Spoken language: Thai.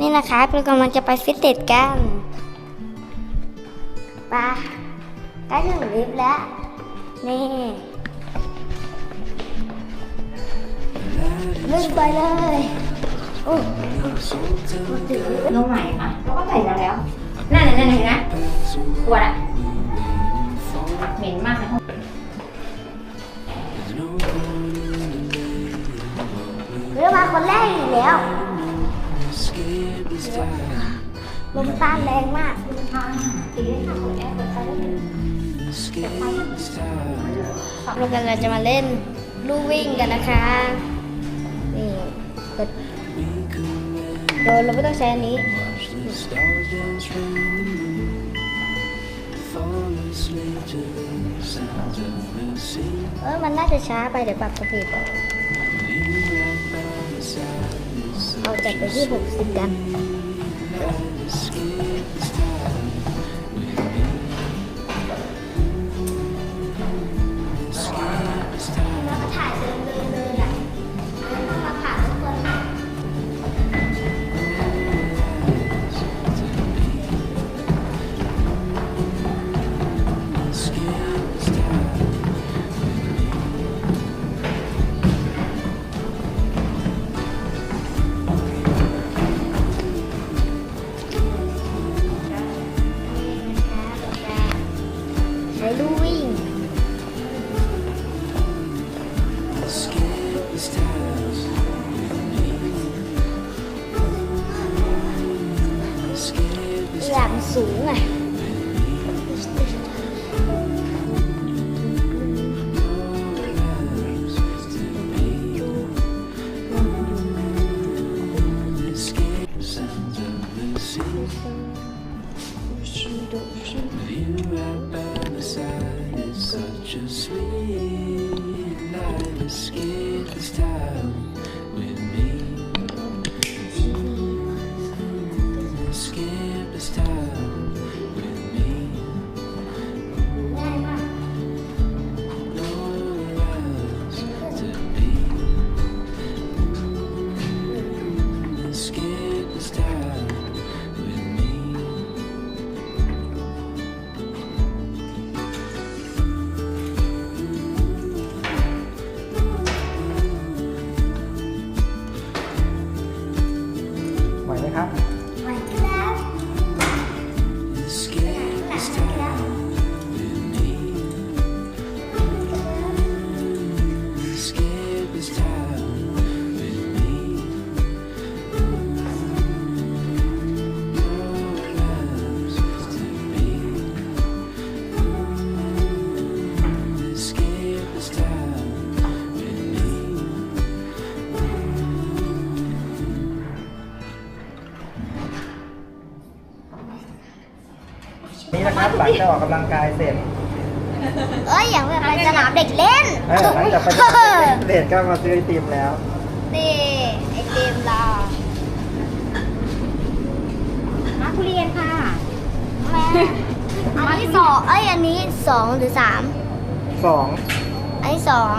นี่นะคะเรากำลังจะไปฟิตเนสกันปะก็ถึงลิฟต์แล้ว นี่ลึกไปเลยโอ้ลงใหม่ค่ะเราก็ใส่แล้วแล้ว นั่นนั่นนะเห็นไหม คนแรกอีกแล้วลมต้านแรงมากตีได้ค่ะกดแอร์กดไฟได้เลยเรากำลังจะมาเล่นลู่วิ่งกันนะคะ นี่กดโดยเราไม่ต้องใช้อันนี้ เออมันน่าจะช้าไปเดี๋ยวปรับสปีด เอาจัดไปที่ 60 กัน อย่างสูงอ่ นี่นะครับหลังจากออกกำลังกายเสร็จเอ้ยอย่างแบบไปสนามเด็กเล่นเออหลังจากไปเสร็จก็มาซื้อไอติมแล้ว นี่ไอติมเรามาทุเรียนค่ะแม่อันนี้สองเอ้ยอันนี้สองหรือสามสองอันนี้สอง